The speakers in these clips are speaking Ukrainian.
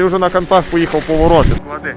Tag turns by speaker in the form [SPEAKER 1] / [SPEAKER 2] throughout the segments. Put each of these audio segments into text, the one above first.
[SPEAKER 1] ти вже на кантах поїхав повороти. Клади.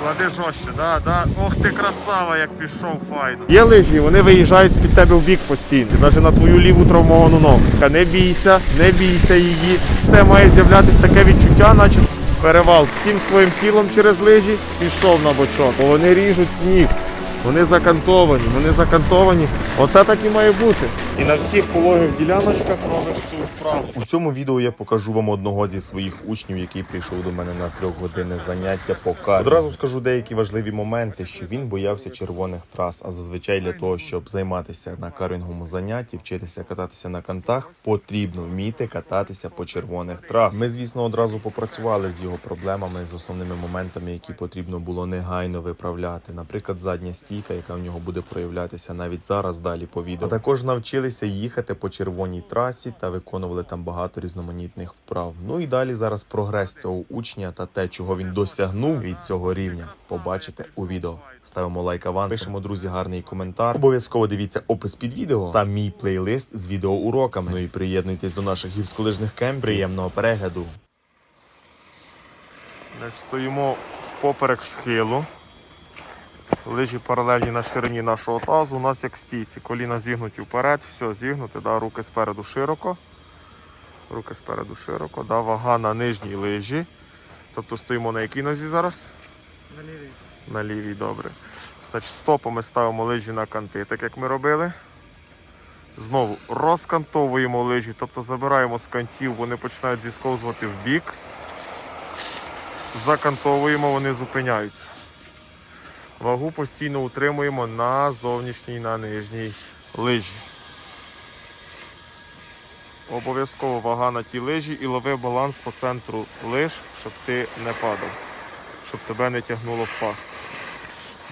[SPEAKER 1] Клади жорстче, да, да. Ох ти красава, як пішов файно. Є лижі, вони виїжджають з-під тебе в бік постійно, навіть на твою ліву травмовану ногу. Не бійся, не бійся її. Те має з'являтися таке відчуття, наче перевал всім своїм тілом через лижі пішов на бочок. Бо вони ріжуть сніг. Вони закантовані, вони закантовані. Оце так і має бути. І на всіх пологих діляночках робиш цю вправу.
[SPEAKER 2] У цьому відео я покажу вам одного зі своїх учнів, який прийшов до мене на трьохгодинне заняття по карті. Одразу скажу деякі важливі моменти, що він боявся червоних трас. А зазвичай для того, щоб займатися на каринговому занятті, вчитися кататися на кантах, потрібно вміти кататися по червоних трас. Ми, звісно, одразу попрацювали з його проблемами, з основними моментами, які потрібно було негайно виправляти. Наприклад, задня стійка, яка в нього буде проявлятися навіть зараз далі по відео. А також навчилися їхати по червоній трасі та виконували там багато різноманітних вправ. Ну і далі зараз прогрес цього учня та те, чого він досягнув від цього рівня, побачите у відео. Ставимо лайк авансом, пишемо друзі гарний коментар. Обов'язково дивіться опис під відео та мій плейлист з відеоуроками. Ну і приєднуйтесь до наших гірськолижних кемп. Приємного перегляду.
[SPEAKER 1] Стоїмо впоперек схилу. Лижі паралельні на ширині нашого тазу. У нас як стійці. Коліна зігнуті вперед, все, зігнути, да, руки спереду широко. Руки спереду широко, да, вага на нижній лижі. Тобто стоїмо на якій нозі зараз?
[SPEAKER 3] На лівій.
[SPEAKER 1] На лівій, добре. Значить, стопами ставимо лижі на канти, так як ми робили. Знову розкантовуємо лижі, тобто забираємо з кантів, вони починають зісковзувати в бік. Закантовуємо, вони зупиняються. Вагу постійно утримуємо на зовнішній, на нижній лижі. Обов'язково вага на тій лижі і лови баланс по центру лиж, щоб ти не падав, щоб тебе не тягнуло впасти.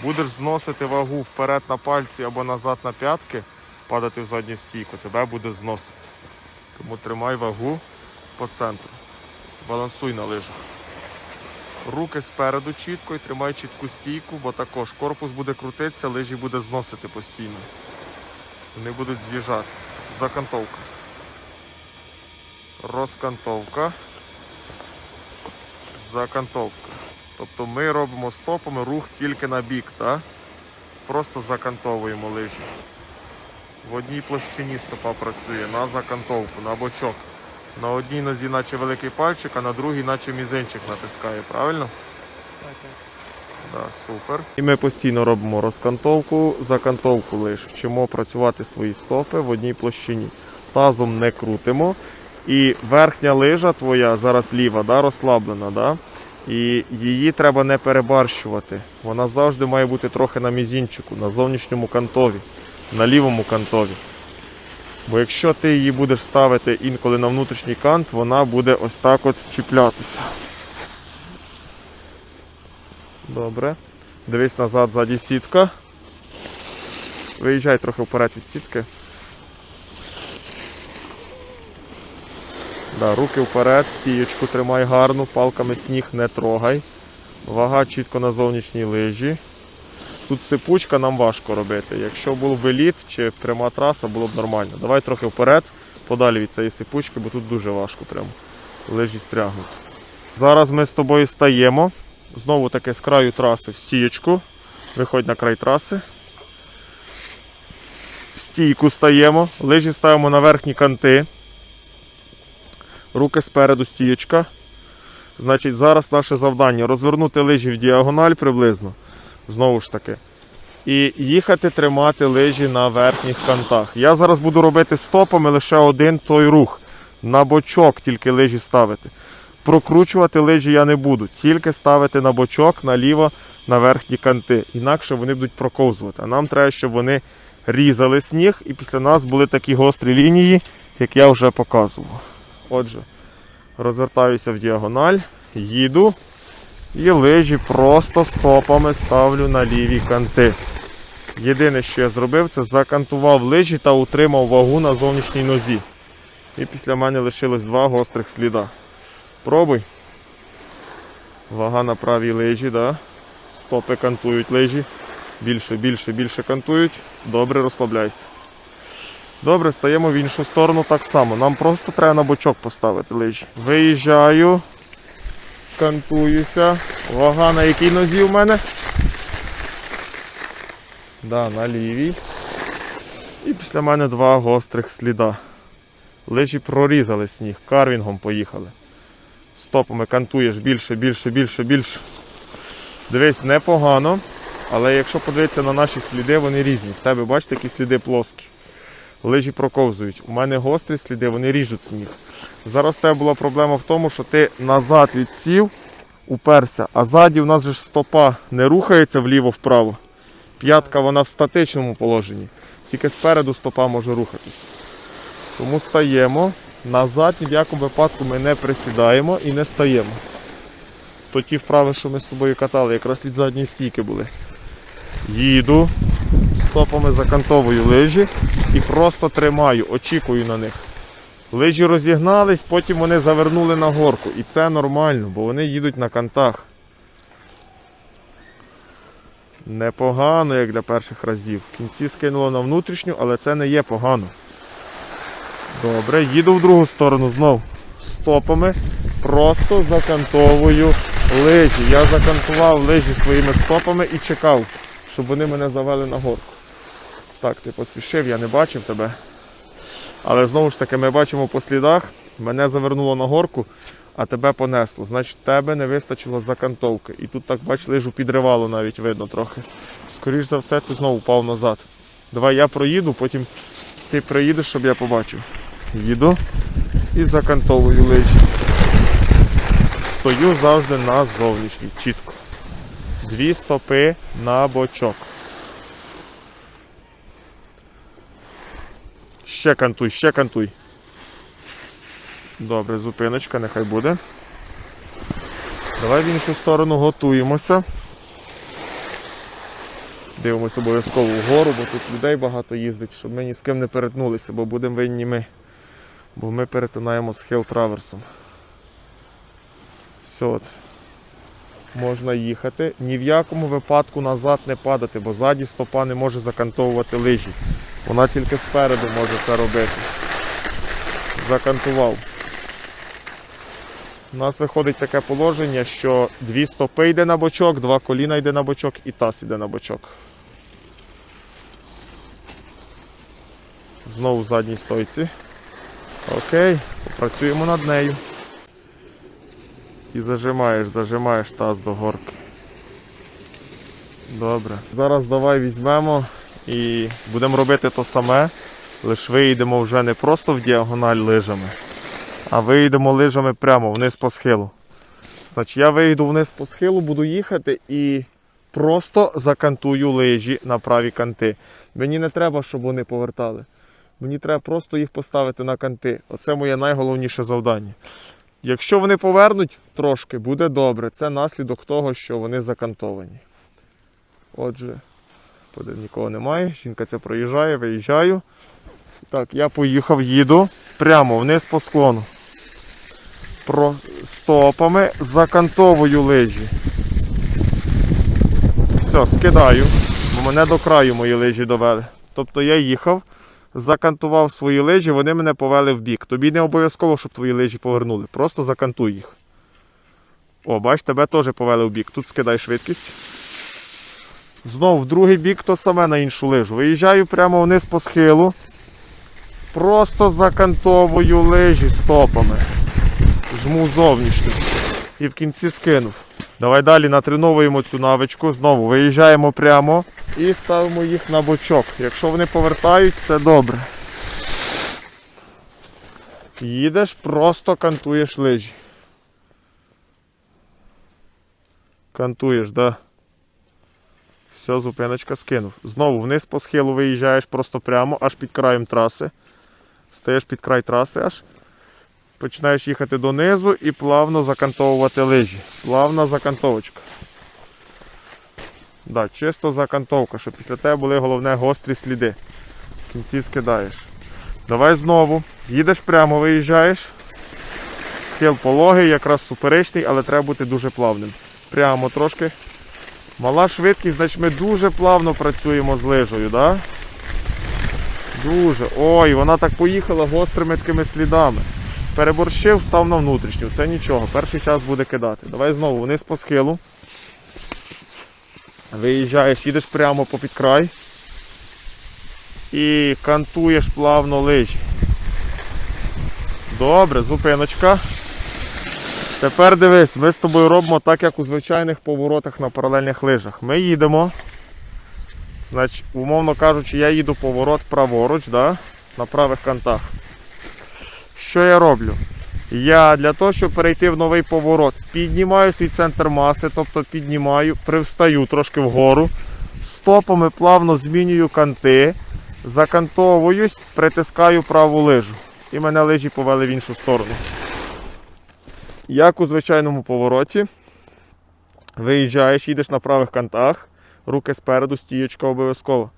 [SPEAKER 1] Будеш зносити вагу вперед на пальці або назад на п'ятки, падати в задню стійку, тебе буде зносити. Тому тримай вагу по центру. Балансуй на лижах. Руки спереду чітко і тримай чітку стійку, бо також корпус буде крутитися, лижі буде зносити постійно. Вони будуть з'їжджати. Закантовка. Розкантовка. Закантовка. Тобто ми робимо стопами рух тільки на бік, так? Просто закантовуємо лижі. В одній площині стопа працює на закантовку, на бочок. На одній нозі наче великий пальчик, а на другій наче мізинчик натискає, правильно?
[SPEAKER 3] Так, так.
[SPEAKER 1] Да, супер. І ми постійно робимо розкантовку, закантовку лиш. Вчимо працювати свої стопи в одній площині. Тазом не крутимо. І верхня лижа твоя, зараз ліва, да, розслаблена, да? і її треба не перебарщувати. Вона завжди має бути трохи на мізінчику, на зовнішньому кантові, на лівому кантові. Бо якщо ти її будеш ставити інколи на внутрішній кант, вона буде ось так от чіплятися. Добре. Дивись назад, ззаді сітка. Виїжджай трохи вперед від сітки. Да, руки вперед, стієчку тримай гарну, палками сніг не трогай. Вага чітко на зовнішній лижі. Тут сипучка нам важко робити. Якщо був би лід чи пряма траса, було б нормально. Давай трохи вперед, подалі від цієї сипучки, бо тут дуже важко прямо. Лижі стрягнуть. Зараз ми з тобою стаємо. Знову таки з краю траси в стієчку. Виходь на край траси. Стійку стаємо, лижі ставимо на верхні канти. Руки спереду стієчка. Значить, зараз наше завдання розвернути лижі в діагональ приблизно. Знову ж таки. І їхати тримати лижі на верхніх кантах. Я зараз буду робити стопами лише один той рух. На бочок тільки лижі ставити. Прокручувати лижі я не буду, тільки ставити на бочок наліво на верхні канти. Інакше вони будуть проковзувати. А нам треба, щоб вони різали сніг і після нас були такі гострі лінії, як я вже показував. Отже, розвертаюся в діагональ, їду і лижі просто стопами ставлю на ліві канти. Єдине, що я зробив, це закантував лижі та утримав вагу на зовнішній нозі. І після мене лишилось два гострих сліда. Пробуй. Вага на правій лижі, да. стопи кантують лижі. Більше, більше, більше кантують. Добре, розслабляйся. Добре, стаємо в іншу сторону так само. Нам просто треба на бочок поставити лижі. Виїжджаю. Кантуюся. Вага на якій нозі в мене? Да, на лівій. І після мене два гострих сліда. Лижі прорізали сніг, карвінгом поїхали. Стопами кантуєш більше, більше, більше, більше. Дивись, непогано. Але якщо подивитися на наші сліди, вони різні. В тебе бачите, які сліди плоскі. Лижі проковзують. У мене гострі сліди, вони ріжуть сніг. Зараз тебе була проблема в тому, що ти назад відсів, уперся, а ззаді у нас же стопа не рухається вліво-вправо. П'ятка вона в статичному положенні. Тільки спереду стопа може рухатись. Тому стаємо. Назад ні в якому випадку ми не присідаємо і не стаємо. То ті вправи, що ми з тобою катали, якраз від задньої стійки були. Їду, стопами закантовую лижі і просто тримаю, очікую на них. Лижі розігнались, потім вони завернули на горку. І це нормально, бо вони їдуть на кантах. Непогано, як для перших разів. В кінці скинуло на внутрішню, але це не є погано. Добре, їду в другу сторону знов. Стопами. Просто закантовую лижі. Я закантував лижі своїми стопами і чекав, щоб вони мене завели на горку. Так, ти поспішив, я не бачив тебе. Але знову ж таки, ми бачимо по слідах, мене завернуло на горку, а тебе понесло. Значить, тебе не вистачило закантовки. І тут так, бач, лижу підривало навіть видно трохи. Скоріш за все, ти знову впав назад. Давай я проїду, потім ти приїдеш, щоб я побачив. Їду і закантовую лижі. Стою завжди на зовнішній, чітко. Дві стопи на бочок. Ще кантуй, ще кантуй. Добре, зупиночка, нехай буде. Давай в іншу сторону готуємося. Дивимося обов'язково вгору, бо тут людей багато їздить, щоб ми ні з ким не перетнулися, бо будемо винні ми. Бо ми перетинаємо схил траверсом. Все. От. Можна їхати. Ні в якому випадку назад не падати, бо ззаді стопа не може закантовувати лижі. Вона тільки спереду може це робити. Закантував. У нас виходить таке положення, що дві стопи йде на бочок, два коліна йде на бочок і таз йде на бочок. Знову в задній стойці. Окей, попрацюємо над нею. І зажимаєш, зажимаєш таз до горки. Добре. Зараз давай візьмемо і будемо робити то саме. Лише виїдемо вже не просто в діагональ лижами, а виїдемо лижами прямо вниз по схилу. Значить, я вийду вниз по схилу, буду їхати і просто закантую лижі на праві канти. Мені не треба, щоб вони повертали. Мені треба просто їх поставити на канти. Оце моє найголовніше завдання. Якщо вони повернуть трошки, буде добре. Це наслідок того, що вони закантовані. Отже, нікого немає. Жінка це проїжджає, виїжджаю. Так, я поїхав, їду прямо вниз по склону. Про стопами закантовую лижі. Все, скидаю, бо мене до краю мої лижі довели. Тобто я їхав, закантував свої лижі, вони мене повели в бік. Тобі не обов'язково, щоб твої лижі повернули. Просто закантуй їх. О, бач, тебе теж повели в бік. Тут скидай швидкість. Знову в другий бік то саме на іншу лижу. Виїжджаю прямо вниз по схилу. Просто закантовую лижі стопами. Жму зовнішню. І в кінці скинув. Давай далі натреновуємо цю навичку. Знову виїжджаємо прямо і ставимо їх на бочок. Якщо вони повертають, це добре. Їдеш, просто кантуєш лижі. Кантуєш, да. Все, зупиночка скинув. Знову вниз по схилу виїжджаєш просто прямо, аж під краєм траси. Стаєш під край траси аж. Починаєш їхати донизу і плавно закантовувати лижі. Плавна закантовочка. Да, чисто закантовка, щоб після тебе були головне гострі сліди. В кінці скидаєш. Давай знову. Їдеш прямо, виїжджаєш. Схил пологий, якраз суперечний, але треба бути дуже плавним. Прямо трошки. Мала швидкість, значить ми дуже плавно працюємо з лижею, да? Дуже. Ой, вона так поїхала гострими такими слідами. Переборщив, став на внутрішню. Це нічого. Перший час буде кидати. Давай знову вниз по схилу. Виїжджаєш, їдеш прямо попід край. І кантуєш плавно лижі. Добре, зупиночка. Тепер дивись, ми з тобою робимо так, як у звичайних поворотах на паралельних лижах. Ми їдемо. Значить, умовно кажучи, я їду поворот праворуч, да? на правих кантах. Що я роблю? Я для того, щоб перейти в новий поворот, піднімаю свій центр маси, тобто піднімаю, привстаю трошки вгору, стопами плавно змінюю канти, закантовуюсь, притискаю праву лижу. І мене лижі повели в іншу сторону. Як у звичайному повороті, виїжджаєш, їдеш на правих кантах, руки спереду, стіючка обов'язково.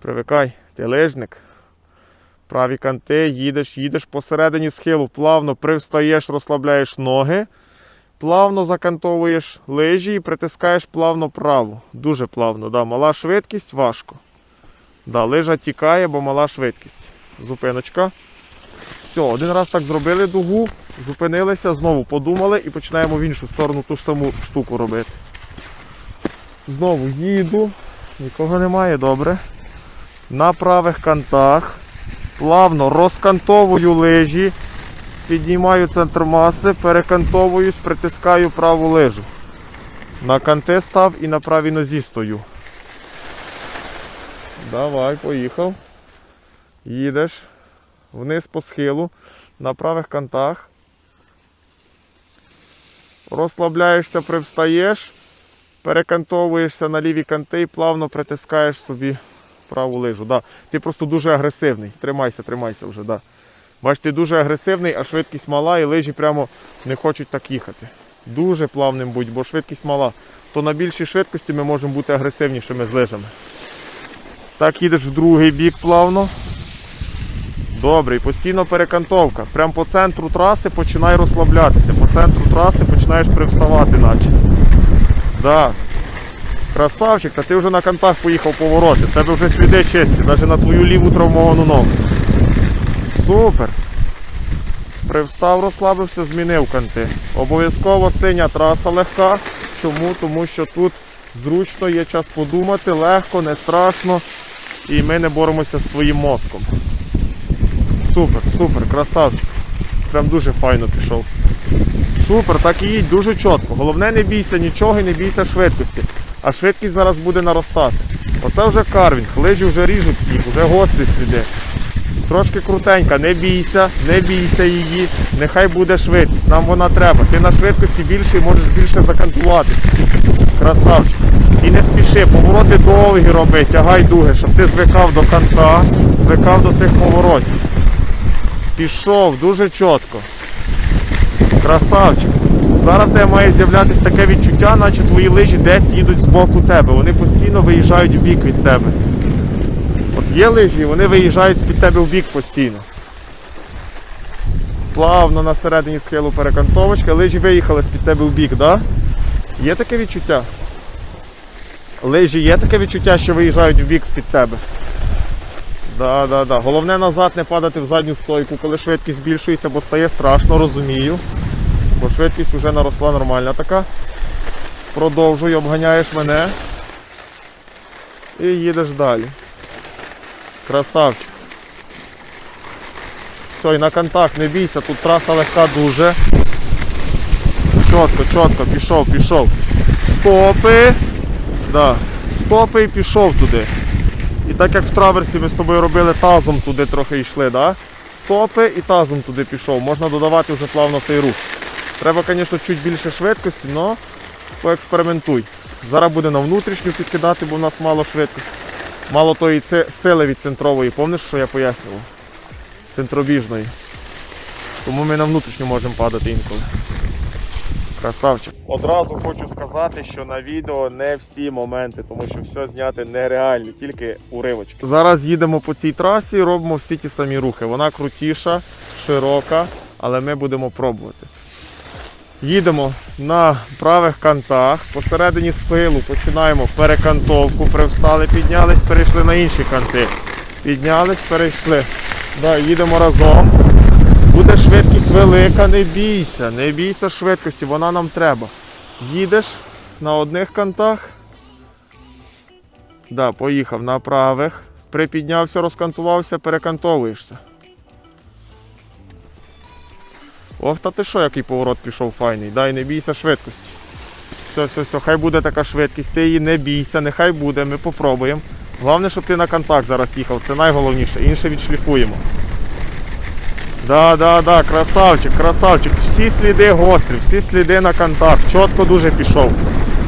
[SPEAKER 1] Привикай, ти лижник. Праві канти, їдеш, їдеш посередині схилу, плавно привстаєш, розслабляєш ноги, плавно закантовуєш лижі і притискаєш плавно праву. Дуже плавно. Да. Мала швидкість, важко. Да, лижа тікає, бо мала швидкість. Зупиночка. Все, один раз так зробили дугу, зупинилися, знову подумали і починаємо в іншу сторону ту ж саму штуку робити. Знову їду, нікого немає, добре. На правих кантах. Плавно розкантовую лижі, піднімаю центр маси, перекантовуюсь, притискаю праву лижу. На канти став і на правій нозі стою. Давай, поїхав. Їдеш вниз по схилу, на правих кантах. Розслабляєшся, привстаєш, перекантовуєшся на ліві канти і плавно притискаєш собі праву лижу. Да. Ти просто дуже агресивний. Тримайся, тримайся вже. Да. Бач, ти дуже агресивний, а швидкість мала і лижі прямо не хочуть так їхати. Дуже плавним будь, бо швидкість мала. То на більшій швидкості ми можемо бути агресивнішими з лижами. Так, їдеш в другий бік плавно. Добре, і постійно перекантовка. Прямо по центру траси починай розслаблятися. По центру траси починаєш привставати наче. Да. Красавчик, та ти вже на кантах поїхав повороти. В тебе вже сліди чисті, навіть на твою ліву травмовану ногу. Супер. Привстав, розслабився, змінив канти. Обов'язково синя траса легка. Чому? Тому що тут зручно є час подумати, легко, не страшно. І ми не боремося з своїм мозком. Супер, супер, красавчик. Прям дуже файно пішов. Супер, так і їдь дуже чітко. Головне не бійся нічого і не бійся швидкості. А швидкість зараз буде наростати. Оце вже карвінг, лижі вже ріжуть сніг, вже гострі сліди. Трошки крутенька, не бійся, не бійся її, нехай буде швидкість, нам вона треба. Ти на швидкості більше і можеш більше закантуватися. Красавчик. І не спіши, повороти довгі роби, тягай дуги, щоб ти звикав до канта, звикав до цих поворотів. Пішов дуже чітко. Красавчик. Зараз в тебе має з'являтися таке відчуття, наче твої лижі десь їдуть з боку тебе. Вони постійно виїжджають в бік від тебе. От є лижі, вони виїжджають з-під тебе в бік постійно. Плавно на середині схилу перекантовочка, лижі виїхали з-під тебе в бік, да? Є таке відчуття? Лижі є таке відчуття, що виїжджають в бік з-під тебе. Да, да, да. Головне назад не падати в задню стойку, коли швидкість збільшується, бо стає страшно, розумію. Бо швидкість вже наросла нормальна така. Продовжуй, обганяєш мене. І їдеш далі. Красавчик. Все, і на контакт, не бійся, тут траса легка дуже. Чітко, чітко, пішов, пішов. Стопи. Да. Стопи і пішов туди. І так як в траверсі ми з тобою робили тазом туди трохи йшли, да? стопи і тазом туди пішов. Можна додавати вже плавно цей рух. Треба, звісно, чуть більше швидкості, але поекспериментуй. Зараз буде на внутрішню підкидати, бо в нас мало швидкості. Мало тої сили від центрової. Пам'ятаєш, що я пояснював? Центробіжної. Тому ми на внутрішню можемо падати інколи. Красавчик. Одразу хочу сказати, що на відео не всі моменти, тому що все зняти нереально, тільки уривочки. Зараз їдемо по цій трасі, робимо всі ті самі рухи. Вона крутіша, широка, але ми будемо пробувати. Їдемо на правих кантах, посередині схилу починаємо перекантовку, привстали, піднялись, перейшли на інші канти. Піднялись, перейшли. Да, їдемо разом. Буде швидкість велика, не бійся, не бійся швидкості, вона нам треба. Їдеш на одних кантах. Да, поїхав на правих. Припіднявся, розкантувався, перекантовуєшся. Ох, та ти що, який поворот пішов файний. Дай не бійся швидкості. Все, все, все, хай буде така швидкість, ти її не бійся, нехай буде, ми попробуємо. Головне, щоб ти на контакт зараз їхав, це найголовніше. Інше відшліфуємо. Да, да, да, красавчик, красавчик. Всі сліди гострі, всі сліди на контакт. Чітко дуже пішов.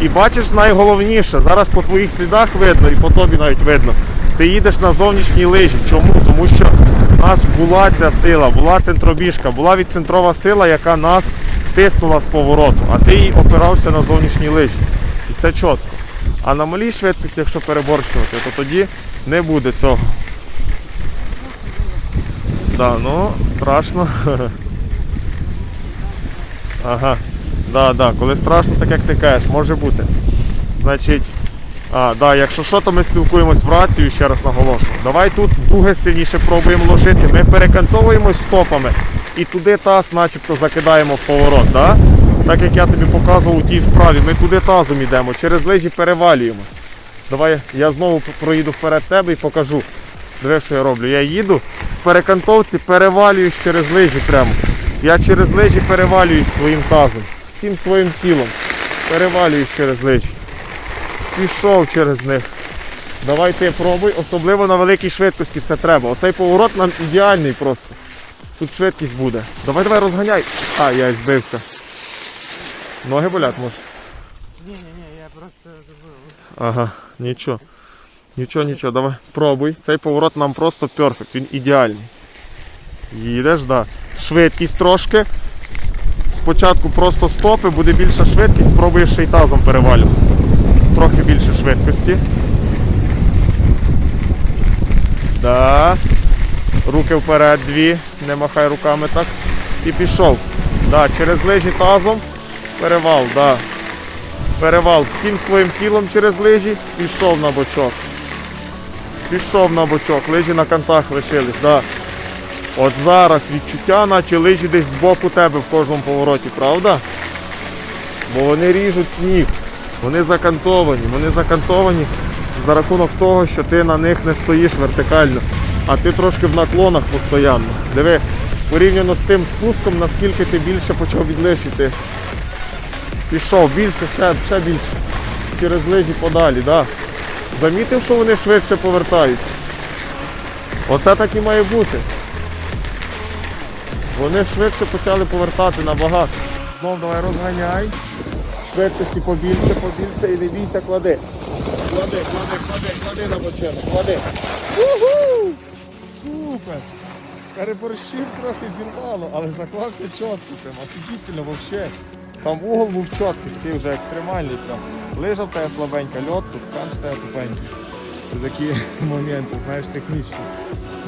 [SPEAKER 1] І бачиш найголовніше, зараз по твоїх слідах видно і по тобі навіть видно. Ти їдеш на зовнішній лижі. Чому? Тому що нас була ця сила, була центробіжка, була відцентрова сила, яка нас тиснула з повороту, а ти опирався на зовнішній лижі. І це чітко. А на малій швидкості, якщо переборщувати, то тоді не буде цього. Да, ну, страшно. Ага. Да, да, коли страшно, так як ти кажеш, може бути. Значить, а, да, якщо що, то ми спілкуємось в рацію, ще раз наголошую. Давай тут друге сильніше пробуємо ложити. Ми перекантовуємось стопами і туди таз начебто закидаємо в поворот, да? так як я тобі показував у тій вправі, ми туди тазом йдемо, через лижі перевалюємось. Давай я знову проїду вперед тебе і покажу. Диви, що я роблю. Я їду в перекантовці, перевалююсь через лижі прямо. Я через лижі перевалююсь своїм тазом, всім своїм тілом. Перевалююсь через лижі. Пішов через них. Давай ти пробуй, особливо на великій швидкості це треба. Оцей поворот нам ідеальний просто. Тут швидкість буде. Давай, давай, розганяй. А, я збився. Ноги болять, може?
[SPEAKER 3] Не-не-не, я просто забыл.
[SPEAKER 1] Ага, нічого. Нічого, нічого, давай. Пробуй. Цей поворот нам просто перфект, він ідеальний. Їдеш, да. Швидкість трошки. Спочатку просто стопи, буде більша швидкість, пробуєш ще й тазом перевалюватися. Трохи більше швидкості. Да. Руки вперед, дві. Не махай руками так. І пішов. Да, через лижі тазом. Перевал, да. Перевал всім своїм тілом через лижі, пішов на бочок. Пішов на бочок, лижі на кантах лишились, да. От зараз відчуття, наче лижі десь збоку тебе в кожному повороті, правда? Бо вони ріжуть сніг, вони закантовані, вони закантовані за рахунок того, що ти на них не стоїш вертикально, а ти трошки в наклонах постійно. Диви, порівняно з тим спуском, наскільки ти більше почав від. Пішов більше, ще, ще більше. Через лижі подалі, да. Замітив, що вони швидше повертаються. Оце так і має бути. Вони швидше почали повертати набагато. Знов давай розганяй. Швидкості побільше, побільше і не клади. Клади, клади, клади, клади на бочину, клади. Уху! Супер! Переборщив трохи зірвало, але заклався чітко прям, офігітельно вообще. Там угол був чіткий, такий вже екстремальний прям. Лижа в тебе слабенька, льот тут, там в тебе тупенький. Це такі моменти, знаєш, технічні.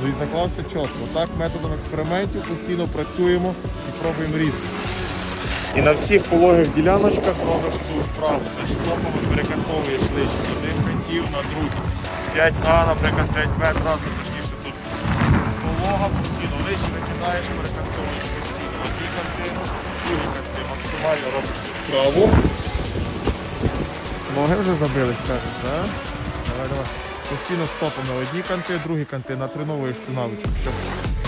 [SPEAKER 1] Ну і заклався чітко. Так методом експериментів постійно працюємо і пробуємо різати. І на всіх пологих діляночках робиш цю вправу. Ти ж стопами перекантовуєш з одних кантів на другі. 5А, наприклад, 5Б, одразу точніше тут полога постійно, лижі викидаєш, перекантовуєш постійно. Одні канти, другі канти. Максимально робиш цю вправу. Ноги вже забились, кажеш, так? Давай, давай. Постійно стопами одні канти, другі канти, натреновуєш цю навичку, щоб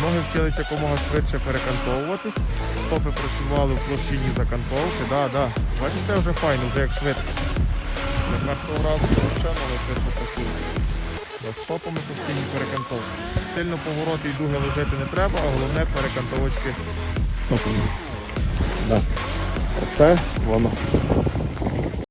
[SPEAKER 1] ноги вчилися якомога швидше перекантовуватись, стопи працювали в площині закантовки, да, да. Бачите, вже файно, вже як швидко. Для першого разу взагалі швидко працюють. Да, Стопами постійні перекантовки. Сильно повороти і дуги лежати не треба, а головне перекантовочки стопами. Да. Оце воно.